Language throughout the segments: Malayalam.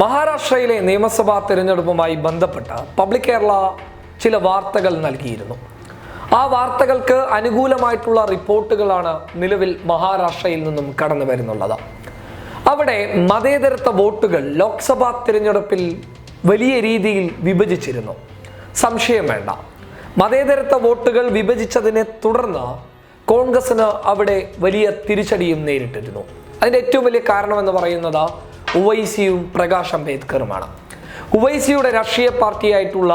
മഹാരാഷ്ട്രയിലെ നിയമസഭാ തിരഞ്ഞെടുപ്പുമായി ബന്ധപ്പെട്ട് പബ്ലിക് കേരള ചില വാർത്തകൾ നൽകിയിരുന്നു. ആ വാർത്തകൾക്ക് അനുകൂലമായിട്ടുള്ള റിപ്പോർട്ടുകളാണ് നിലവിൽ മഹാരാഷ്ട്രയിൽ നിന്നും കടന്നു വരുന്നുള്ളത്. അവിടെ മതേതരത്വ വോട്ടുകൾ ലോക്സഭാ തിരഞ്ഞെടുപ്പിൽ വലിയ രീതിയിൽ വിഭജിച്ചിരുന്നു. സംശയം വേണ്ട. മതേതരത്വ വോട്ടുകൾ വിഭജിച്ചതിനെ തുടർന്ന് കോൺഗ്രസിന് അവിടെ വലിയ തിരിച്ചടിയും നേരിട്ടിരുന്നു. അതിന്റെ ഏറ്റവും വലിയ കാരണം എന്ന് പറയുന്നത് ഉവൈസിയും പ്രകാശ് അംബേദ്കറുമാണ്. ഉവൈസിയുടെ രാഷ്ട്രീയ പാർട്ടിയായിട്ടുള്ള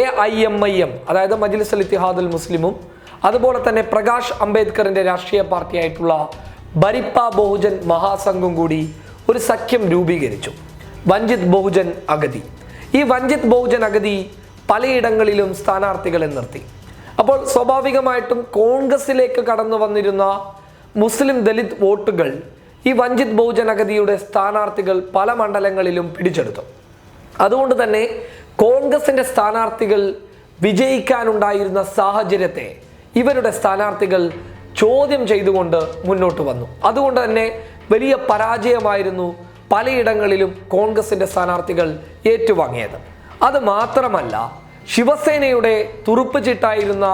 A I M I M അതായത് മജ്ലിസ് ഇത്തിഹാദുൽ മുസ്ലിമും അതുപോലെ തന്നെ പ്രകാശ് അംബേദ്കറിന്റെ രാഷ്ട്രീയ പാർട്ടിയായിട്ടുള്ള ബരിപ്പ ബഹുജൻ മഹാസംഘം കൂടി ഒരു സഖ്യം രൂപീകരിച്ചു. വഞ്ചിത് ബഹുജൻ അഗതി. ഈ വഞ്ചിത് ബഹുജൻ അഗതി പലയിടങ്ങളിലും സ്ഥാനാർത്ഥികളെ നിർത്തി. അപ്പോൾ സ്വാഭാവികമായിട്ടും കോൺഗ്രസിലേക്ക് കടന്നു വന്നിരുന്ന മുസ്ലിം ദലിത് വോട്ടുകൾ ഈ വഞ്ചിത് ബഹുജനഗതിയുടെ സ്ഥാനാർത്ഥികൾ പല മണ്ഡലങ്ങളിലും പിടിച്ചെടുത്തു. അതുകൊണ്ട് തന്നെ കോൺഗ്രസിന്റെ സ്ഥാനാർത്ഥികൾ വിജയിക്കാനുണ്ടായിരുന്ന സാഹചര്യത്തെ ഇവരുടെ സ്ഥാനാർത്ഥികൾ ചോദ്യം ചെയ്തുകൊണ്ട് മുന്നോട്ട് വന്നു. അതുകൊണ്ട് തന്നെ വലിയ പരാജയമായിരുന്നു പലയിടങ്ങളിലും കോൺഗ്രസിന്റെ സ്ഥാനാർത്ഥികൾ ഏറ്റുവാങ്ങിയത്. അത് മാത്രമല്ല ശിവസേനയുടെ തുറുപ്പ് ചിട്ടായിരുന്ന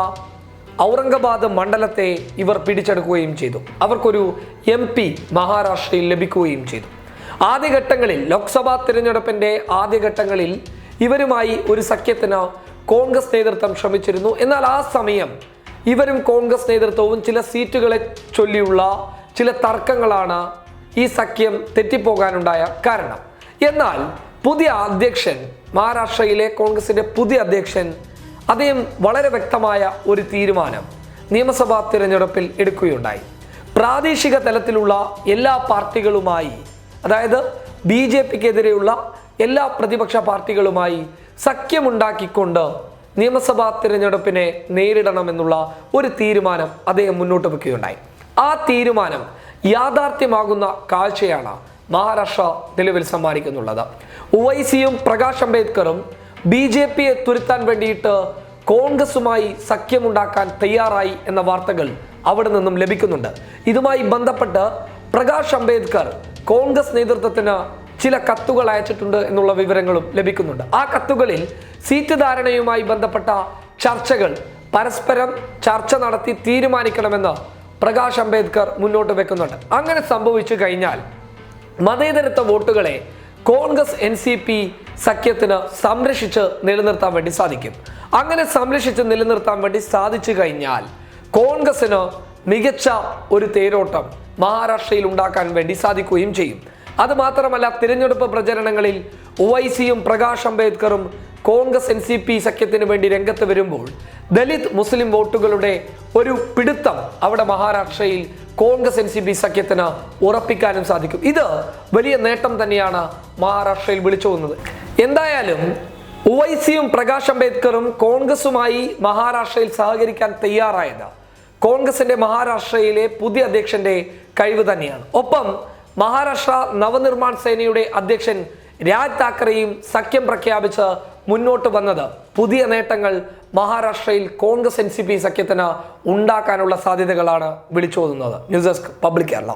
ഔറംഗാബാദ് മണ്ഡലത്തെ ഇവർ പിടിച്ചെടുക്കുകയും ചെയ്തു. അവർക്കൊരു എം പി മഹാരാഷ്ട്രയിൽ ലഭിക്കുകയും ചെയ്തു. ആദ്യഘട്ടങ്ങളിൽ ലോക്സഭാ തിരഞ്ഞെടുപ്പിന്റെ ആദ്യഘട്ടങ്ങളിൽ ഇവരുമായി ഒരു സഖ്യത്തിന് കോൺഗ്രസ് നേതൃത്വം ശ്രമിച്ചിരുന്നു. എന്നാൽ ആ സമയം ഇവരും കോൺഗ്രസ് നേതൃത്വവും ചില സീറ്റുകളെ ചൊല്ലിയുള്ള ചില തർക്കങ്ങളാണ് ഈ സഖ്യം തെറ്റിപ്പോകാനുണ്ടായ കാരണം. എന്നാൽ പുതിയ അധ്യക്ഷൻ മഹാരാഷ്ട്രയിലെ കോൺഗ്രസിന്റെ പുതിയ അധ്യക്ഷൻ അദ്ദേഹം വളരെ വ്യക്തമായ ഒരു തീരുമാനം നിയമസഭാ തിരഞ്ഞെടുപ്പിൽ എടുക്കുകയുണ്ടായി. പ്രാദേശിക തലത്തിലുള്ള എല്ലാ പാർട്ടികളുമായി അതായത് ബി ജെ പിക്കെതിരെയുള്ള എല്ലാ പ്രതിപക്ഷ പാർട്ടികളുമായി സഖ്യമുണ്ടാക്കിക്കൊണ്ട് നിയമസഭാ തിരഞ്ഞെടുപ്പിനെ നേരിടണമെന്നുള്ള ഒരു തീരുമാനം അദ്ദേഹം മുന്നോട്ട് വെക്കുകയുണ്ടായി. ആ തീരുമാനം യാഥാർത്ഥ്യമാകുന്ന കാഴ്ചയാണ് മഹാരാഷ്ട്ര നിലവിൽ സമ്മാനിക്കുന്നുള്ളത്. ഒവൈസിയും പ്രകാശ് അംബേദ്കറും ബി ജെ പിയെ തുരുത്താൻ വേണ്ടിയിട്ട് കോൺഗ്രസുമായി സഖ്യമുണ്ടാക്കാൻ തയ്യാറായി എന്ന വാർത്തകൾ അവിടെ നിന്നും ലഭിക്കുന്നുണ്ട്. ഇതുമായി ബന്ധപ്പെട്ട് പ്രകാശ് അംബേദ്കർ കോൺഗ്രസ് നേതൃത്വത്തിന് ചില കത്തുകൾ അയച്ചിട്ടുണ്ട് എന്നുള്ള വിവരങ്ങളും ലഭിക്കുന്നുണ്ട്. ആ കത്തുകളിൽ സീറ്റ് ധാരണയുമായി ബന്ധപ്പെട്ട ചർച്ചകൾ പരസ്പരം ചർച്ച നടത്തി തീരുമാനിക്കണമെന്ന് പ്രകാശ് അംബേദ്കർ മുന്നോട്ട് വെക്കുന്നുണ്ട്. അങ്ങനെ സംഭവിച്ചു കഴിഞ്ഞാൽ മതേതരത്വ വോട്ടുകളെ കോൺഗ്രസ് എൻ സി പി സഖ്യത്തിന് സംരക്ഷിച്ച് നിലനിർത്താൻ വേണ്ടി സാധിക്കും. അങ്ങനെ സംരക്ഷിച്ച് നിലനിർത്താൻ വേണ്ടി സാധിച്ചു കഴിഞ്ഞാൽ കോൺഗ്രസിന് മികച്ച ഒരു തേരോട്ടം മഹാരാഷ്ട്രയിൽ ഉണ്ടാക്കാൻ വേണ്ടി സാധിക്കുകയും ചെയ്യും. അത് മാത്രമല്ല തിരഞ്ഞെടുപ്പ് പ്രചരണങ്ങളിൽ ഒവൈസിയും പ്രകാശ് അംബേദ്കറും കോൺഗ്രസ് എൻ സി പി സഖ്യത്തിന് വേണ്ടി രംഗത്ത് വരുമ്പോൾ ദലിത് മുസ്ലിം വോട്ടുകളുടെ ഒരു പിടുത്തം അവിടെ മഹാരാഷ്ട്രയിൽ കോൺഗ്രസ് എൻ സി പി സഖ്യത്തിന് ഉറപ്പിക്കാനും സാധിക്കും. ഇത് വലിയ നേട്ടം തന്നെയാണ് മഹാരാഷ്ട്രയിൽ വിളിച്ചു വന്നത്. എന്തായാലും ഒവൈസിയും പ്രകാശ് അംബേദ്കറും കോൺഗ്രസുമായി മഹാരാഷ്ട്രയിൽ സഹകരിക്കാൻ തയ്യാറായത് കോൺഗ്രസിന്റെ മഹാരാഷ്ട്രയിലെ പുതിയ അധ്യക്ഷന്റെ കഴിവ് തന്നെയാണ്. ഒപ്പം മഹാരാഷ്ട്ര നവനിർമ്മാൺ സേനയുടെ അധ്യക്ഷൻ രാജ് താക്കറെയും സഖ്യം പ്രഖ്യാപിച്ച് മുന്നോട്ട് വന്നത്. പുതിയ നേട്ടങ്ങൾ മഹാരാഷ്ട്രയിൽ കോൺഗ്രസ് എൻ സഖ്യത്തിന് ഉണ്ടാക്കാനുള്ള സാധ്യതകളാണ് വിളിച്ചോതുന്നത്. News desk public Kerala.